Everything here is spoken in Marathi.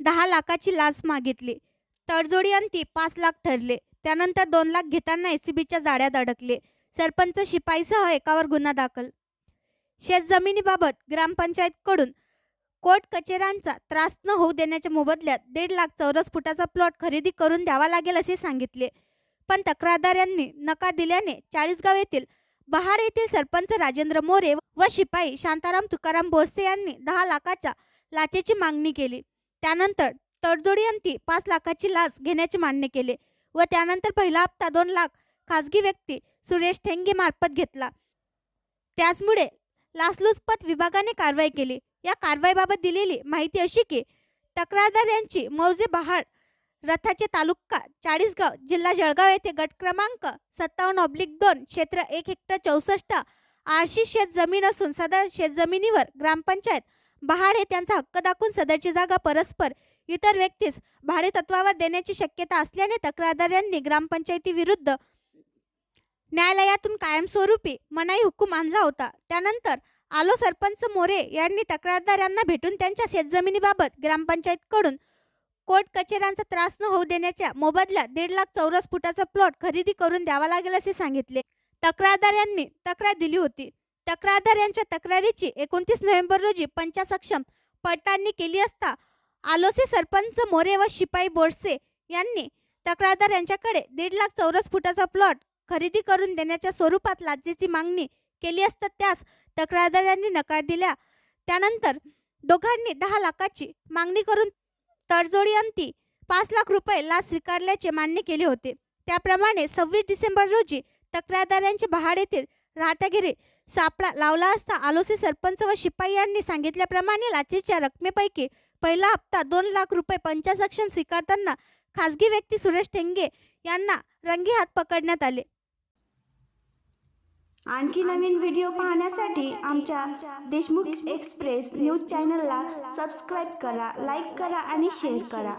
दहा लाखाची लाच मागितली. तडजोडी अंती पाच लाख ठरले. त्यानंतर दोन लाख घेताना एसीबीच्या जाळ्यात अडकले. सरपंच शिपाईसह एकावर गुन्हा दाखल. शेतजमिनीबाबत ग्रामपंचायतकडून कोर्ट कचेऱ्यांचा त्रास न होऊ देण्याच्या मोबदल्यात दीड लाख चौरस फुटाचा प्लॉट खरेदी करून द्यावा लागेल असे सांगितले. पण तक्रारदारांनी नकार दिल्याने चाळीसगाव येथील बहाड येथील सरपंच राजेंद्र मोरे व शिपाई शांताराम तुकाराम बोरसे यांनी दहा लाखाच्या लाचेची मागणी केली. त्यानंतर तडजोडीअंती पाच लाखाची लाच घेण्याचे मान्य केले व त्यानंतर पहिला हप्ता दोन लाख खासगी व्यक्ती सुरेश ठेंगे मार्फत घेतला. त्याचमुळे लाचलुचपत विभागाने कारवाई केली. या कारवाईबाबत दिलेली माहिती अशी की तक्रारदार यांची मौजे बहाड रथाचे तालुका चाळीसगाव जिल्हा जळगाव येथे गट क्रमांक सत्तावन्न ऑब्लिक दोन क्षेत्र एक हेक्टर चौसष्ट आरशी शेत जमीन असून सदर शेतजमिनीवर ग्रामपंचायत बहाड हे त्यांचा हक्क दाखवून सदरची जागा परस्पर इतर व्यक्तीस भाडे तत्वावर देण्याची शक्यता असल्याने तक्रारदार यांनी ग्रामपंचायतीविरुद्ध न्यायालयातून कायमस्वरूपी मनाई हुकूम आणला होता. त्यानंतर आलो सरपंच मोरे यांनी तक्रारदार यांना भेटून त्यांच्या शेतजमिनीबाबत ग्रामपंचायतकडून कोर्ट कचेऱ्यांचा त्रास न होऊ देण्याच्या मोबदल्यात दीड लाख चौरस फुटाचा प्लॉट खरेदी करून द्यावा लागेल असे सांगितले. तक्रारदार यांनी तक्रार दिली होती. तक्रारदार यांच्या तक्रारीची एकोणतीस नोव्हेंबर रोजी पंचासक्षम पडताळणी केली असता आलोसे सरपंच मोरे व शिपाई बोरसे यांनी तक्रारदार यांच्याकडे दीड लाख चौरस फुटाचा प्लॉट खरेदी करून देण्याच्या स्वरूपात लाचेची मागणी केली असता त्यास तक्रारदार यांनी नकार दिला. त्यानंतर दोघांनी दहा लाखाची मागणी करून तडजोडी अंती पाच लाख रुपये लाच स्वीकारल्याचे मान्य केले होते. त्याप्रमाणे सव्वीस डिसेंबर रोजी तक्रारदारांचे बहाड येथील राहत्या घरी. सापळा लावला असता आलोसे सरपंच व शिपाई यांनी सांगितल्याप्रमाणे लाचेच्या रकमेपैकी पहिला हप्ता दोन लाख रुपये पंचासक्षम स्वीकारताना खासगी व्यक्ती सुरेश ठेंगे यांना रंगी हात पकडण्यात आले. आणखी नवीन व्हिडिओ पाहण्यासाठी आमच्या देशमुख एक्सप्रेस न्यूज चॅनलला सबस्क्राईब करा लाईक करा आणि शेअर करा.